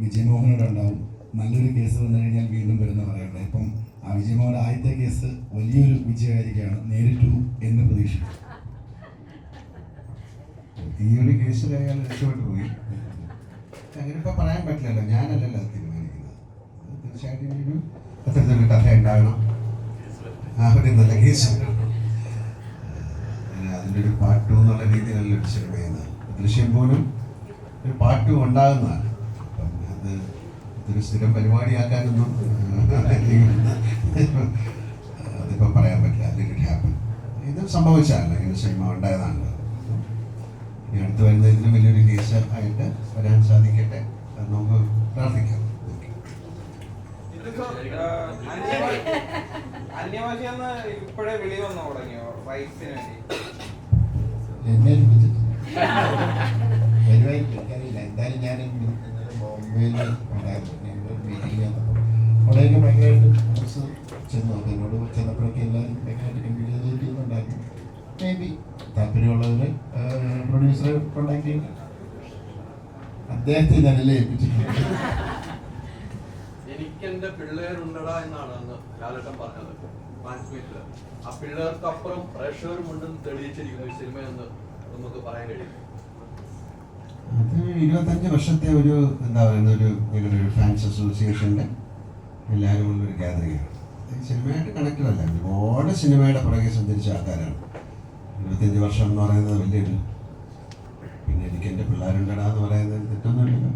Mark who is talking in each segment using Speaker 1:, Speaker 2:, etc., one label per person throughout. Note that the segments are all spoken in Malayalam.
Speaker 1: വിജയമോഹനോട് ഉണ്ടാവും. നല്ലൊരു കേസ് വന്നു കഴിഞ്ഞാൽ വീണ്ടും വരുന്ന പറയട്ടെ. ഇപ്പം ആ വിജയമോഹൻ ആദ്യത്തെ കേസ് വലിയൊരു വിജയമായിരിക്കുകയാണ് നേരിട്ടു എന്ന് പ്രതീക്ഷിക്കും
Speaker 2: ഈ ഒരു കേസിൽ അയാൾ രക്ഷപ്പെട്ടു പോയി. അങ്ങനെ ഇപ്പൊ പറയാൻ പറ്റില്ലല്ലോ. ഞാനല്ലല്ലോ തീരുമാനിക്കുന്നത്. തീർച്ചയായിട്ടും ഒരു അത്തരത്തിലൊരു കഥ ഉണ്ടാകണം. ആ ഒരു നല്ല കേസ്. അതിന്റെ ഒരു പാർട്ട് ടു എന്നുള്ള രീതിയിലല്ല ഒരു സിനിമ ചെയ്യുന്നത്. ദൃശ്യം പോലും ഒരു പാർട്ട് ടു ഉണ്ടാകുന്നതാണ്. അത് ഇതൊരു സ്ഥിരം പരിപാടിയാക്കാനൊന്നും അതിപ്പോൾ പറയാൻ പറ്റില്ല. അല്ലെങ്കിൽ ഹാപ്പൻ ഇത് സംഭവിച്ചാണ്. ഇങ്ങനെ സിനിമ ഉണ്ടായതാണല്ലോ ഇനി അടുത്ത് വരുന്നതിന് വലിയൊരു കേസ് ആയിട്ട് വരാൻ സാധിക്കട്ടെ നമുക്ക് പ്രാർത്ഥിക്കാം. ഓക്കെ
Speaker 3: ഇതിപ്പോ, ആ, അന്യഭാ- അന്യഭാഷയെന്ന് ഇപ്പോഴേ വിളി വന്നു തുടങ്ങിയോ റൈറ്റ്സിന് വേണ്ടി
Speaker 4: എന്നെ എനിക്കറിയില്ല എന്തായാലും ഞാൻ ഇന്നലെ ബോംബെയിൽ ഉണ്ടായിരുന്നു ഞങ്ങൾ മീറ്റിംഗ് ചെന്നപ്പോൾ അവിടെയൊക്കെ ഭയങ്കരമായിട്ട് ന്യൂസ് ചെന്നു എന്നോട് ചെന്നപ്പോഴൊക്കെ എല്ലാവരും ഭയങ്കരമായിട്ട് കമ്മ്യൂണിക്കേറ്റ് ചെയ്യുന്നുണ്ടായിരുന്നു. മേ ബി താല്പര്യമുള്ളവർ പ്രൊഡ്യൂസറെ കോണ്ടാക്ട് ചെയ്യും. അദ്ദേഹത്തെ ഞാനല്ലേ ഏൽപ്പിച്ചിട്ടുണ്ട്
Speaker 5: എനിക്കെന്റെ പിള്ളേരുണ്ടടാ എന്നാണ് അന്ന് ലാലട്ടൻ പറഞ്ഞത്. ആ പിള്ളേർക്കപ്പുറം പ്രേക്ഷകരുമുണ്ടെന്ന് തെളിയിച്ചിരിക്കുന്ന ഈ സിനിമയെന്ന് നമുക്ക് പറയാൻ കഴിയും.
Speaker 2: അത് ഇരുപത്തഞ്ച് വർഷത്തെ ഒരു എന്താ പറയുന്ന ഒരു നിങ്ങളുടെ ഒരു ഫാൻസ് അസോസിയേഷന്റെ എല്ലാവരും ഉള്ളൊരു ഒരു ആണ്. സിനിമയായിട്ട് കണക്റ്റഡ് അല്ല ഒരുപാട് സിനിമയുടെ പുറകെ സഞ്ചരിച്ച ആൾക്കാരാണ്. ഇരുപത്തഞ്ച് വർഷം എന്ന് പറയുന്നത് വലിയൊരു പിന്നെ എനിക്ക് എന്റെ പിള്ളേരുണ്ടടാ എന്ന് പറയുന്നത് തെറ്റൊന്നുമില്ലല്ലോ.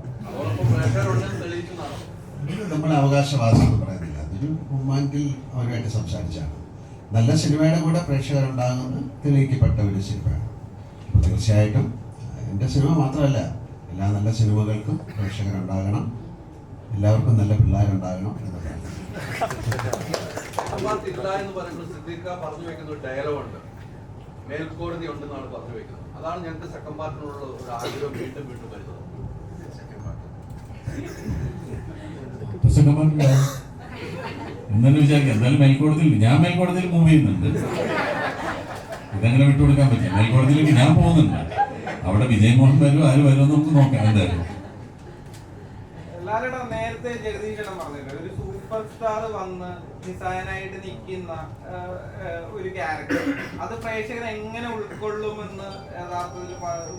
Speaker 2: നമ്മൾ അവകാശവാദം എന്ന് പറയുന്നില്ല. അതൊരു ഉമ്മാങ്കിൽ അവരുമായിട്ട് സംസാരിച്ചാണ്. നല്ല സിനിമയുടെ കൂടെ പ്രേക്ഷകരുണ്ടാകുന്ന തെളിയിക്കപ്പെട്ട ഒരു സിനിമയാണ് തീർച്ചയായിട്ടും എന്റെ സിനിമ മാത്രമല്ല എല്ലാ നല്ല സിനിമകൾക്കും പ്രേക്ഷകരുണ്ടാകണം എല്ലാവർക്കും നല്ല പിള്ളേരുണ്ടാകണം
Speaker 5: എന്ന് പറയുന്നത് മേൽക്കോടതി ഉണ്ടെന്നാണ് പറഞ്ഞു വെക്കുന്നത്. അതാണ് ഞങ്ങൾക്ക് സെക്കൻഡ് പാർട്ടിനുള്ള ഒരു ആഗ്രഹം വീണ്ടും വീണ്ടും വരുന്നത്.
Speaker 6: പുസ്തകന്മാർക്ക് എന്നു വിചാരിക്കാം. എന്തായാലും മേൽക്കോടതിയിൽ ഞാൻ മേൽക്കോടതിയിൽ മൂവ് ചെയ്യുന്നുണ്ട്. ഇതങ്ങനെ വിട്ടുകൊടുക്കാൻ പറ്റില്ല മേൽക്കോടതിയിലേക്ക് ഞാൻ പോകുന്നുണ്ട്. അവിടെ വിജയ് മോഹൻ വരും ആര് വരും നമുക്ക് നോക്കാം എന്തായാലും.
Speaker 3: എല്ലാവരുടെ നേരത്തെ ജഗദീശനം പറഞ്ഞില്ല ഒരു സൂപ്പർ സ്റ്റാർ വന്ന് നിസ്സായനായിട്ട് നിൽക്കുന്ന ഒരു ക്യാരക്ടർ അത് പ്രേക്ഷകർ എങ്ങനെ ഉൾക്കൊള്ളുമെന്ന് യഥാർത്ഥത്തിൽ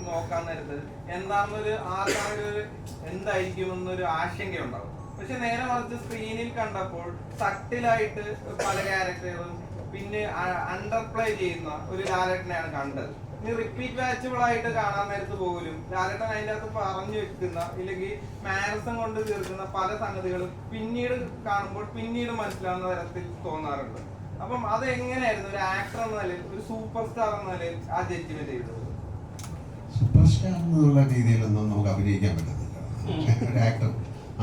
Speaker 3: നോക്കാൻ നേരത്ത് എന്താണെന്നൊരു ആർക്കാണെങ്കിലും ഒരു എന്തായിരിക്കുമെന്നൊരു ആശങ്കയുണ്ടാവും. പക്ഷെ നേരെ മറിച്ച് സ്ക്രീനിൽ കണ്ടപ്പോൾ സട്ടിലായിട്ട് പല ക്യാരക്ടറുകളും പിന്നെ അണ്ടർപ്ലേ ചെയ്യുന്ന ഒരു ലാലേട്ടനെയാണ് കണ്ടത്. ഇനി റിപ്പീറ്റ് വാച്ചബിൾ ആയിട്ട് കാണാൻ നേരത്ത് പോലും ലാലേട്ടൻ അതിന്റെ അകത്ത് പറഞ്ഞു വെക്കുന്ന ഇല്ലെങ്കിൽ മാനസം കൊണ്ട് തീർക്കുന്ന പല സംഗതികളും പിന്നീട് കാണുമ്പോൾ പിന്നീട് മനസ്സിലാവുന്ന തരത്തിൽ തോന്നാറുണ്ട്. അപ്പം അത് എങ്ങനെയായിരുന്നു ഒരു ആക്ടർ എന്ന നിലയിൽ ഒരു സൂപ്പർ സ്റ്റാർ എന്ന നിലയിൽ ആ ജഡ്ജ്മെന്റ് ചെയ്തത്?
Speaker 2: സൂപ്പർ സ്റ്റാർ എന്നുള്ള രീതിയിലൊന്നും നമുക്ക് അഭിനയിക്കാൻ പറ്റത്തില്ല. ഒരു ആക്ടർ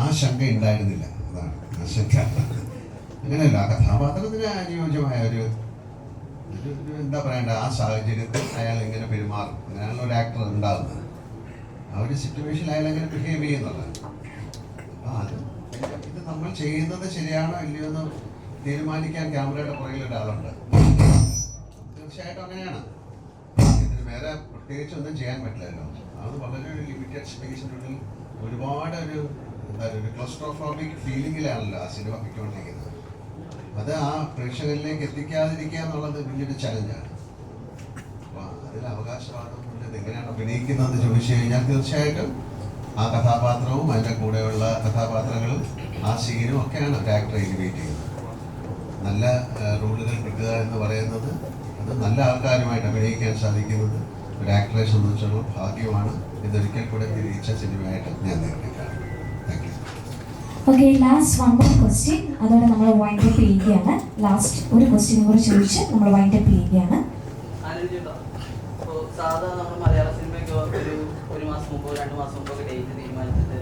Speaker 2: ആ ശങ്ക ഉണ്ടായിരുന്നില്ല. അതാണ് അങ്ങനെയല്ല കഥാപാത്രത്തിന് അനുയോജ്യമായ ഒരു എന്താ പറയണ്ട ആ സാഹചര്യത്തിൽ അയാൾ എങ്ങനെ പെരുമാറും? അങ്ങനെയാണ് ഒരു ആക്ടർ ഉണ്ടാകുന്നത് ആ ഒരു സിറ്റുവേഷനിൽ അയാൾ എങ്ങനെ ബിഹേവ് ചെയ്യുന്നത്? അത് ഇത് നമ്മൾ ചെയ്യുന്നത് ശരിയാണോ ഇല്ലയോ എന്ന് തീരുമാനിക്കാൻ ക്യാമറയുടെ പുറകിൽ ഒരാളുണ്ട്. തീർച്ചയായിട്ടും അങ്ങനെയാണ്. ഇതിന് വേറെ പ്രത്യേകിച്ച് ഒന്നും ചെയ്യാൻ പറ്റില്ലല്ലോ അത് വളരെ ഒരു ലിമിറ്റഡ് സ്പേസിനുള്ളിൽ ഒരുപാട് ഒരു എന്താ ഒരു ക്ലസ്ട്രോഫോബിക് ഫീലിങ്ങിലാണല്ലോ ആ സിനിമ പൊയ്ക്കൊണ്ടിരിക്കുന്നത് അത് ആ പ്രേക്ഷകരിലേക്ക് എത്തിക്കാതിരിക്കുക എന്നുള്ളത് വലിയൊരു ചലഞ്ചാണ് അപ്പോൾ അതിൽ അവകാശവാദം എങ്ങനെയാണ് അഭിനയിക്കുന്നതെന്ന് ചോദിച്ചു കഴിഞ്ഞാൽ തീർച്ചയായിട്ടും ആ കഥാപാത്രവും അതിന്റെ കൂടെയുള്ള കഥാപാത്രങ്ങളും ആ സീനും ഒക്കെയാണ് ആക്ടറെ എലിവേറ്റ് ചെയ്യുന്നത്. നല്ല റോളുകൾ കിട്ടുക എന്ന് പറയുന്നത് അത് നല്ല ആൾക്കാരുമായിട്ട് അഭിനയിക്കാൻ സാധിക്കുന്നത് ഒരു ആക്ടറെ സംബന്ധിച്ചുള്ള ഭാഗ്യമാണ്. ഇതൊരിക്കൽ കൂടെ തിരിച്ച സിനിമയായിട്ട് ഞാൻ you
Speaker 7: okay last one more question അതോടെ നമ്മൾ വൈൻഡ് അപ്പ് ചെയ്യുകയാണ്. ലാസ്റ്റ് ഒരു ക്വസ്റ്റ്യൻ കൂടി ചോദിച്ച് നമ്മൾ വൈൻഡ് അപ്പ് ചെയ്യുകയാണ്.
Speaker 8: ആലോചിച്ചോ ഇപ്പോൾ സാധാ നമ്മൾ മലയാള സിനിമയ്ക്ക് ഒരു ഒരു മാസം മുമ്പോ രണ്ട് മാസം മുമ്പോ ഒക്കെ ഡേറ്റ് തീരുമാനിച്ചിട്ട്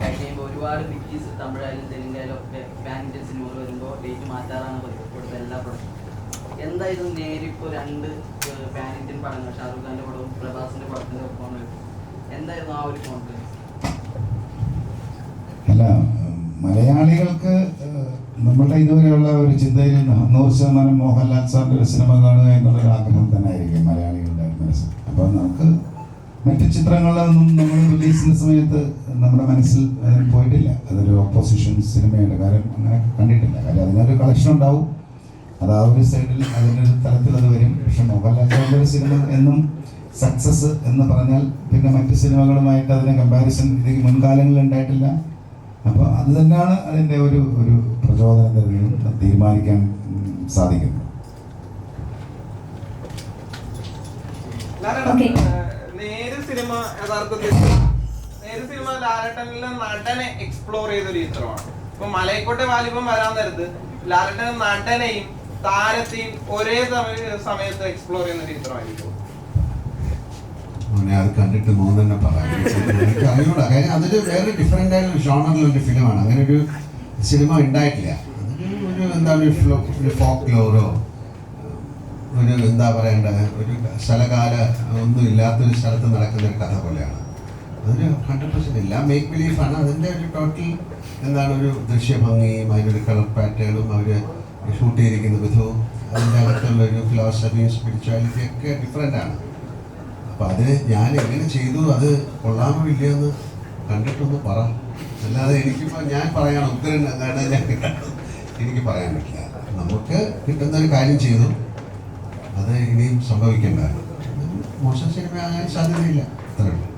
Speaker 8: കഴിഞ്ഞ് കഴിയുമ്പോൾ ഒരുപാട് ബിക്കീസ് തമിഴായാലും തെലുങ്കായാലും ഒക്കെ പാൻ ഇന്ത്യൻ സിനിമകൾ വരുമ്പോൾ ഡേറ്റ് മാറ്റാറാണ് ഇപ്പോഴത്തെ എല്ലാ പടവും. എന്തായാലും നേരിപ്പോൾ രണ്ട് പാൻ ഇന്ത്യൻ പടങ്ങൾ ഷാറുഖ് ഖാന്റെ പടവും പ്രഭാസിന്റെ പടത്തിന്റെ ഒപ്പമാണ് എന്തായിരുന്നു ആ ഒരു കോൺഫിഡൻസ്
Speaker 1: അല്ല മലയാളികൾക്ക് നമ്മളുടെ ഇതുവരെയുള്ള ഒരു ചിന്തയിൽ നൂറ് ശതമാനം മോഹൻലാൽ സാറിന്റെ ഒരു സിനിമ കാണുക എന്നുള്ളൊരു ആഗ്രഹം തന്നെ ആയിരിക്കും മലയാളികളുടെ മനസ്സിൽ. അപ്പോൾ നമുക്ക് മറ്റ് ചിത്രങ്ങളൊന്നും നമ്മൾ റിലീസിന്റെ സമയത്ത് നമ്മുടെ മനസ്സിൽ അതിന് പോയിട്ടില്ല. അതൊരു ഓപ്പോസിഷൻ സിനിമയുടെ കാര്യം അങ്ങനെ കണ്ടിട്ടില്ല. കാര്യം അതിനൊരു കളക്ഷൻ ഉണ്ടാവും. അത് ആ ഒരു സൈഡിൽ അതിന്റെ ഒരു തലത്തിൽ അത് വരും. പക്ഷെ മോഹൻലാൽ സാറിന്റെ ഒരു സിനിമ എന്നും സക്സസ് എന്ന് പറഞ്ഞാൽ പിന്നെ മറ്റ് സിനിമകളുമായിട്ട് അതിന് കമ്പാരിസൺ ഇതിന് മുൻകാലങ്ങളിൽ ഉണ്ടായിട്ടില്ല. അപ്പോൾ അത് തന്നെയാണ് അതിന്റെ ഒരു ഒരു പ്രചോദനം തീരുമാനിക്കാൻ സാധിക്കുന്നത്.
Speaker 3: നേര് സിനിമ യഥാർത്ഥത്തിൽ നേര് സിനിമ ലാലേട്ടനിലെ നടനെ എക്സ്പ്ലോർ ചെയ്ത ഒരു ചിത്രമാണ്. ഇപ്പൊ മലയക്കോട്ടെ വാലിബം വരാൻ നേരത്ത് ലാലേട്ടൻ നടനെയും താരത്തെയും ഒരേ സമയ- സമയത്ത് എക്സ്പ്ലോർ ചെയ്യുന്ന ഒരു ചിത്രമായിരിക്കും.
Speaker 2: മോനെ അത് കണ്ടിട്ട് മൂന്നെണ്ണം പറയാം. എനിക്ക് അതിനോട് കാര്യം അതൊരു വേറെ ഡിഫറെന്റ് ആയ ഒരു ജോണറിലൊരു ഫിലിമാണ് അങ്ങനെ ഒരു സിനിമ ഉണ്ടായിട്ടില്ല. അതൊരു ഒരു എന്താണ് ഒരു ഫോക്ക് ലോറോ ഒരു എന്താ പറയണ്ട ഒരു സ്ഥലകാല ഒന്നും ഇല്ലാത്തൊരു സ്ഥലത്ത് നടക്കുന്ന ഒരു കഥ പോലെയാണ്. അതൊരു ഹൺഡ്രഡ് പെർസെന്റ് എല്ലാം മേക്ക് ബിലീഫാണ് അതിന്റെ ഒരു ടോട്ടൽ എന്താണ് ഒരു ദൃശ്യഭംഗിയും അതിന്റെ ഒരു കളർ പാറ്റേണും അവർ ഷൂട്ട് ചെയ്തിരിക്കുന്ന വിധവും അതിന്റെ അകത്തുള്ള ഒരു ഫിലോസഫിയും സ്പിരിച്വാലിറ്റി ഒക്കെ ഡിഫറെന്റ് ആണ്. അപ്പൊ അതിന് ഞാൻ എങ്ങനെ ചെയ്തു? അത് കൊള്ളാമോ ഇല്ലയെന്ന് കണ്ടിട്ടൊന്ന് പറ. അല്ലാതെ എനിക്കിപ്പോ ഞാൻ പറയണം. ഉത്തരം എന്താണ് ഞാൻ എനിക്ക് പറയാൻ പറ്റില്ല. നമുക്ക് കിട്ടുന്ന ഒരു കാര്യം ചെയ്തു. അത് ഇനിയും സംഭവിക്കേണ്ട. മോശം സിനിമ ആകാൻ സാധ്യതയില്ല. അത്രേ ഉള്ളൂ.